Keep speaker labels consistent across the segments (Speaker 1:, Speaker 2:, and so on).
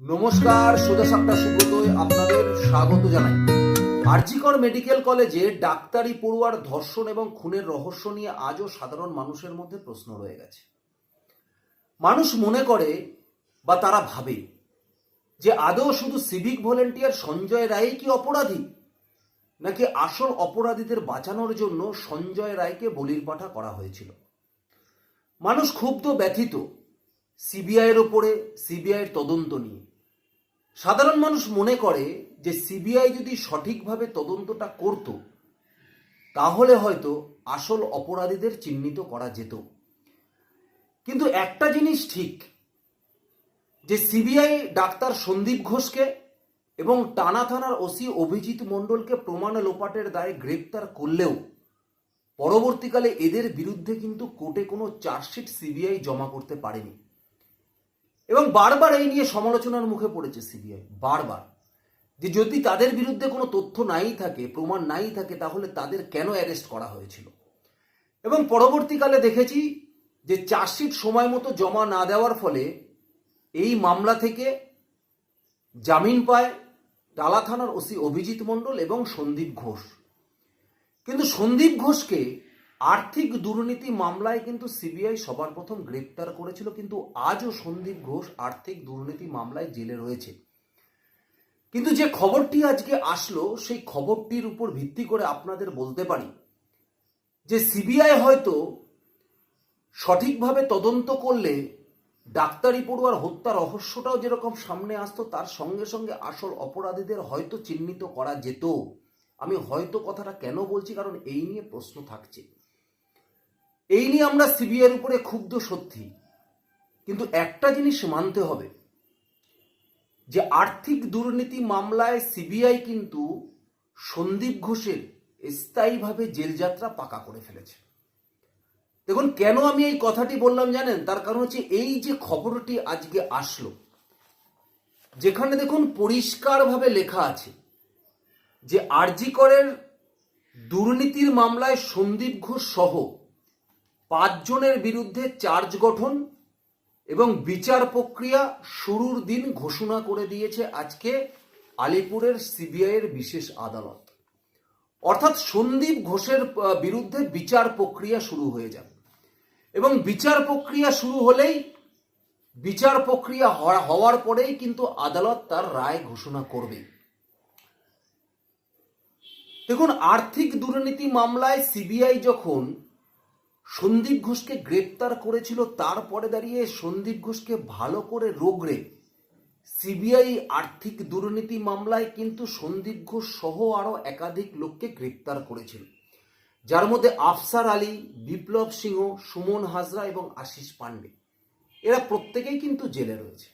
Speaker 1: নমস্কার, সোজা সাপটা সুব্রতয় আপনাদের স্বাগত জানাই। আরজিকর মেডিকেল কলেজে ডাক্তারি পড়ুয়ার ধর্ষণ এবং খুনের রহস্য নিয়ে আজও সাধারণ মানুষের মধ্যে প্রশ্ন রয়ে গেছে। মানুষ মনে করে বা তারা ভাবে যে আদৌ শুধু সিভিক ভলেন্টিয়ার সঞ্জয় রায় কি অপরাধী, নাকি আসল অপরাধীদের বাঁচানোর জন্য সঞ্জয় রায়কে বলির পাঠা করা হয়েছিল। মানুষ ক্ষুব্ধ ব্যথিত সিবিআইয়ের ওপরে সিবিআইয়ের তদন্ত নিয়ে। সাধারণ মানুষ মনে করে যে সিবিআই যদি সঠিকভাবে তদন্তটা করত, তাহলে হয়তো আসল অপরাধীদের চিহ্নিত করা যেত। কিন্তু একটা জিনিস ঠিক, যে সিবিআই ডাক্তার সন্দীপ ঘোষকে এবং টানা থানার ওসি অভিজিৎ মণ্ডলকে প্রমাণ লোপাটের দায়ে গ্রেপ্তার করলেও, পরবর্তীকালে এদের বিরুদ্ধে কিন্তু কোর্টে কোনো চার্জশিট সিবিআই জমা করতে পারেনি। এবং বারবার এই নিয়ে সমালোচনার মুখে পড়েছে সিবিআই, বারবার। যে যদি তাদের বিরুদ্ধে কোনো তথ্য নাই থাকে, প্রমাণ নাই থাকে, তাহলে তাদের কেন অ্যারেস্ট করা হয়েছিল? এবং পরবর্তীকালে দেখেছি যে চার্জশিট সময় মতো জমা না দেওয়ার ফলে এই মামলা থেকে জামিন পায় টালা থানার ওসি অভিজিৎ মণ্ডল এবং সন্দীপ ঘোষ। কিন্তু সন্দীপ ঘোষকে আর্থিক দুর্নীতি মামলায় কিন্তু সিবিআই সবার প্রথম গ্রেপ্তার করেছিল, কিন্তু আজও সন্দীপ ঘোষ আর্থিক দুর্নীতি মামলায় জেলে রয়েছে। কিন্তু যে খবরটি আজকে আসলো, সেই খবরটির উপর ভিত্তি করে আপনাদের বলতে পারি যে সিবিআই হয়তো সঠিকভাবে তদন্ত করলে ডাক্তারি পড়ুয়ার হত্যা রহস্যটাও যেরকম সামনে আসতো, তার সঙ্গে সঙ্গে আসল অপরাধীদের হয়তো চিহ্নিত করা যেত। আমি হয়তো কথাটা কেন বলছি, কারণ এই নিয়ে প্রশ্ন থাকছে। এই নিয়ে আমরা সিবিআইয়ের উপরে ক্ষুব্ধ সত্যি। কিন্তু একটা জিনিস মানতে হবে, যে আর্থিক দুর্নীতি মামলায় সিবিআই কিন্তু সন্দীপ ঘোষের স্থায়ীভাবে জেলযাত্রা পাকা করে ফেলেছে। দেখুন, কেন আমি এই কথাটি বললাম জানেন? তার কারণ হচ্ছে এই যে খবরটি আজকে আসলো, যেখানে দেখুন পরিষ্কারভাবে লেখা আছে যে আরজিকরের দুর্নীতির মামলায় সন্দীপ ঘোষ সহ পাঁচজনের বিরুদ্ধে চার্জ গঠন এবং বিচার প্রক্রিয়া শুরুর দিন ঘোষণা করে দিয়েছে আজকে আলিপুরের সিবিআইয়ের বিশেষ আদালত। অর্থাৎ সন্দীপ ঘোষের বিরুদ্ধে বিচার প্রক্রিয়া শুরু হয়ে যাবে। এবং বিচার প্রক্রিয়া শুরু হলেই, বিচার প্রক্রিয়া হওয়া- হওয়ার পরেই কিন্তু আদালত তার রায় ঘোষণা করবে দেখুন, আর্থিক দুর্নীতি মামলায় সিবিআই যখন সন্দীপ ঘোষকে গ্রেপ্তার করেছিল, তারপরে দাঁড়িয়ে সন্দীপ ঘোষকে ভালো করে রোগড়ে। সিবিআই আর্থিক দুর্নীতি মামলায় কিন্তু সন্দীপ ঘোষ সহ আরও একাধিক লোককে গ্রেপ্তার করেছিল। যার মধ্যে আফসার আলী, বিপ্লব সিংহ, সুমন হাজরা এবং আশিস পান্ডে এরা প্রত্যেকেই কিন্তু জেলে রয়েছে।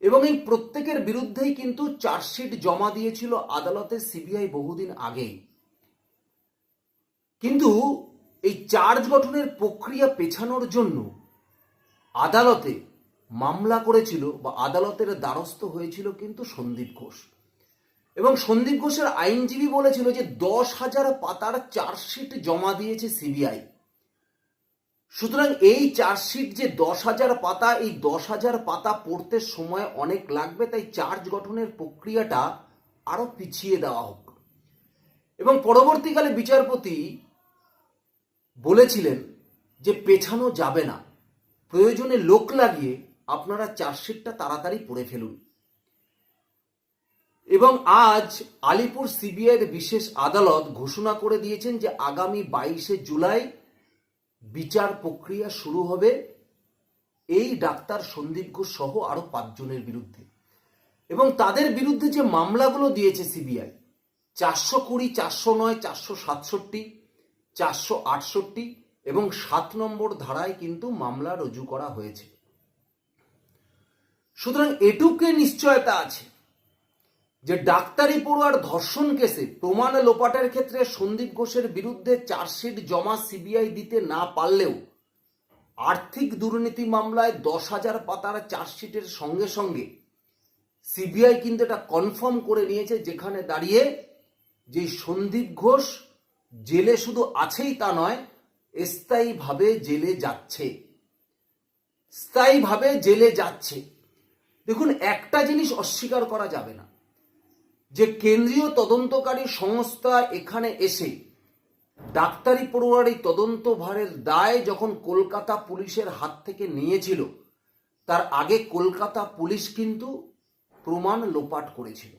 Speaker 1: এবং এই প্রত্যেকের বিরুদ্ধেই কিন্তু চার্জশিট জমা দিয়েছিল আদালতে সিবিআই বহুদিন আগেই। কিন্তু এই চার্জ গঠনের প্রক্রিয়া পেছানোর জন্য আদালতে মামলা করেছিল বা আদালতের দ্বারস্থ হয়েছিল কিন্তু সন্দীপ ঘোষ। এবং সন্দীপ ঘোষের আইনজীবী বলেছিল যে দশ হাজার পাতার চার্জশিট জমা দিয়েছে সিবিআই। সুতরাং এই চার্জশিট যে দশ হাজার পাতা, এই দশ হাজার পাতা পড়তে সময় অনেক লাগবে, তাই চার্জ গঠনের প্রক্রিয়াটা আরও পিছিয়ে দেওয়া হোক। এবং পরবর্তীকালে বিচারপতি বলেছিলেন যে পেছানো যাবে না। প্রয়োজনে লোক লাগিয়ে আপনারা চার্জশিটটা তাড়াতাড়ি পড়ে ফেলুন। এবং আজ আলিপুর সিবিআইয়ের বিশেষ আদালত ঘোষণা করে দিয়েছেন যে আগামী বাইশে জুলাই বিচার প্রক্রিয়া শুরু হবে। এই ডাক্তার সন্দীপ ঘোষ সহ আরও পাঁচজনের বিরুদ্ধে। এবং তাদের বিরুদ্ধে যে মামলাগুলো দিয়েছে সিবিআই, চারশো কুড়ি, চারশো নয়, চারশো সাতষট্টি চারশো আটষট্টি এবং সাত নম্বর ধারায় কিন্তু মামলা রুজু করা হয়েছে। সুতরাং এটুকে নিশ্চয়তা আছে যে ডাক্তারি পড়ুয়ার ধর্ষণ কেসে প্রমাণ লোপাটের ক্ষেত্রে সন্দীপ ঘোষের বিরুদ্ধে চার্জশিট জমা সিবিআই দিতে না পারলেও আর্থিক দুর্নীতি মামলায় দশ হাজার পাতার চার্জশিটের সঙ্গে সঙ্গে সিবিআই কিন্তু এটা কনফার্ম করে নিয়েছে যেখানে দাঁড়িয়ে যে সন্দীপ ঘোষ জেলে শুধু আছেই তা নয়, স্থায়ীভাবে জেলে যাচ্ছে। স্থায়ীভাবে জেলে যাচ্ছে। দেখুন, একটা জিনিস অস্বীকার করা যাবে না, যে কেন্দ্রীয় তদন্তকারী সংস্থা এখানে এসে ডাক্তারি পড়ুয়ার এই তদন্ত ভারের দায় যখন কলকাতা পুলিশের হাত থেকে নিয়েছিল, তার আগে কলকাতা পুলিশ কিন্তু প্রমাণ লোপাট করেছিল।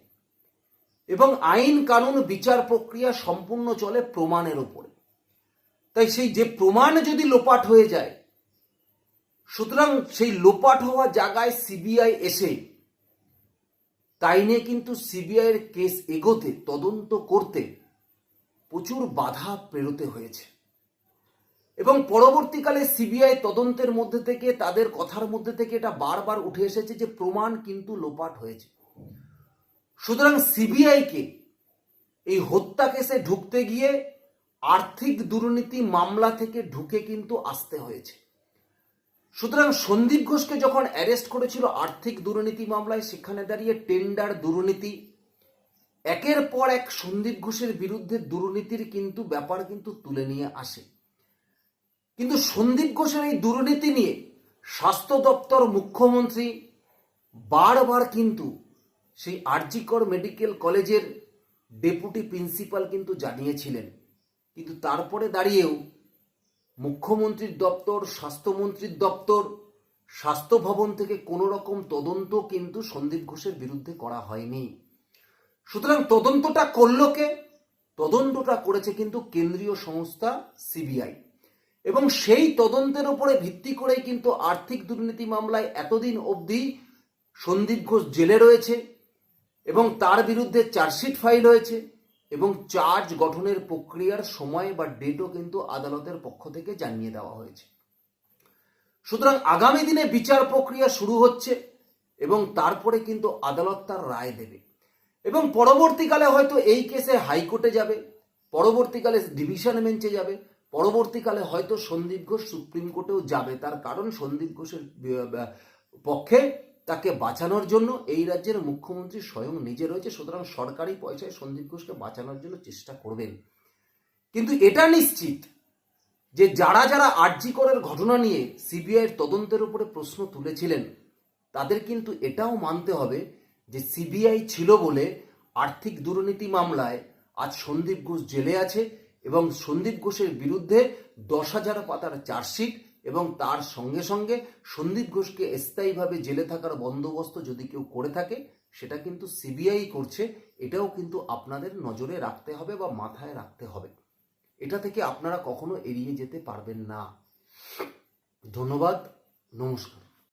Speaker 1: এবং আইন কানুন বিচার প্রক্রিয়া সম্পূর্ণ চলে প্রমাণের উপরে। তাই সেই যে প্রমাণ যদি লোপাট হয়ে যায়, সুতরাং সেই লোপাট হওয়া জায়গায় সিবিআই এসে, তাই নিয়ে কিন্তু সিবিআইয়ের কেস এগোতে, তদন্ত করতে প্রচুর বাধা পেরোতে হয়েছে। এবং পরবর্তীকালে সিবিআই তদন্তের মধ্যে থেকে, তাদের কথার মধ্যে থেকে এটা বারবার উঠে এসেছে যে প্রমাণ কিন্তু লোপাট হয়েছে। সুতরাং সিবিআইকে এই হত্যা কেসে ঢুকতে গিয়ে আর্থিক দুর্নীতি মামলা থেকে ঢুকে কিন্তু আসতে হয়েছে। সুতরাং সন্দীপ ঘোষকে যখন অ্যারেস্ট করেছিল আর্থিক দুর্নীতি মামলায়, সেখানে দাঁড়িয়ে টেন্ডার দুর্নীতি, একের পর এক সন্দীপ ঘোষের বিরুদ্ধে দুর্নীতির কিন্তু ব্যাপার কিন্তু তুলে নিয়ে আসে। কিন্তু সন্দীপ ঘোষের এই দুর্নীতি নিয়ে স্বাস্থ্য দপ্তর মুখ্যমন্ত্রী বারবার কিন্তু সেই আরজিকর মেডিকেল কলেজের ডেপুটি প্রিন্সিপাল কিন্তু জানিয়েছিলেন। কিন্তু তারপরে দাঁড়িয়েও মুখ্যমন্ত্রীর দপ্তর, স্বাস্থ্যমন্ত্রীর দপ্তর স্বাস্থ্য ভবন থেকে কোনো রকম তদন্ত কিন্তু সন্দীপ ঘোষের বিরুদ্ধে করা হয়নি। সুতরাং তদন্তটা করল কে? তদন্তটা করেছে কিন্তু কেন্দ্রীয় সংস্থা সিবিআই। এবং সেই তদন্তের উপরে ভিত্তি করেই কিন্তু আর্থিক দুর্নীতি মামলায় এতদিন অবধি সন্দীপ ঘোষ জেলে রয়েছে। এবং তার বিরুদ্ধে চার্জশিট ফাইল হয়েছে এবং চার্জ গঠনের প্রক্রিয়ার সময় বা ডেটও কিন্তু আদালতের পক্ষ থেকে জানিয়ে দেওয়া হয়েছে। সুতরাং আগামী দিনে বিচার প্রক্রিয়া শুরু হচ্ছে এবং তারপরে কিন্তু আদালত তার রায় দেবে। এবং পরবর্তীকালে হয়তো এই কেসে হাইকোর্টে যাবে, পরবর্তীকালে ডিভিশন বেঞ্চে যাবে, পরবর্তীকালে হয়তো সন্দীপ ঘোষ সুপ্রিম কোর্টেও যাবে। তার কারণ সন্দীপ ঘোষের পক্ষে তাকে বাঁচানোর জন্য এই রাজ্যের মুখ্যমন্ত্রী স্বয়ং নিজে রয়েছে, সুতরাং সরকারি পয়সায় সন্দীপ ঘোষকে বাঁচানোর জন্য চেষ্টা করবেন। কিন্তু এটা নিশ্চিত যে যারা যারা আরজি করার ঘটনা নিয়ে সিবিআইয়ের তদন্তের উপরে প্রশ্ন তুলেছিলেন, তাদের কিন্তু এটাও মানতে হবে যে সিবিআই ছিল বলে আর্থিক দুর্নীতি মামলায় আজ সন্দীপ ঘোষ জেলে আছে এবং সন্দীপ ঘোষের বিরুদ্ধে দশ হাজার পাতার চার্জশিট এবং তার সঙ্গে সঙ্গে সন্দীপ ঘোষকে স্থায়ীভাবে জেলে থাকার বন্দোবস্ত যদি কেউ করে থাকে, সেটা কিন্তু সিবিআই করছে, এটাও কিন্তু আপনাদের নজরে রাখতে হবে বা মাথায় রাখতে হবে। এটা থেকে আপনারা কখনো এড়িয়ে যেতে পারবেন না। ধন্যবাদ, নমস্কার।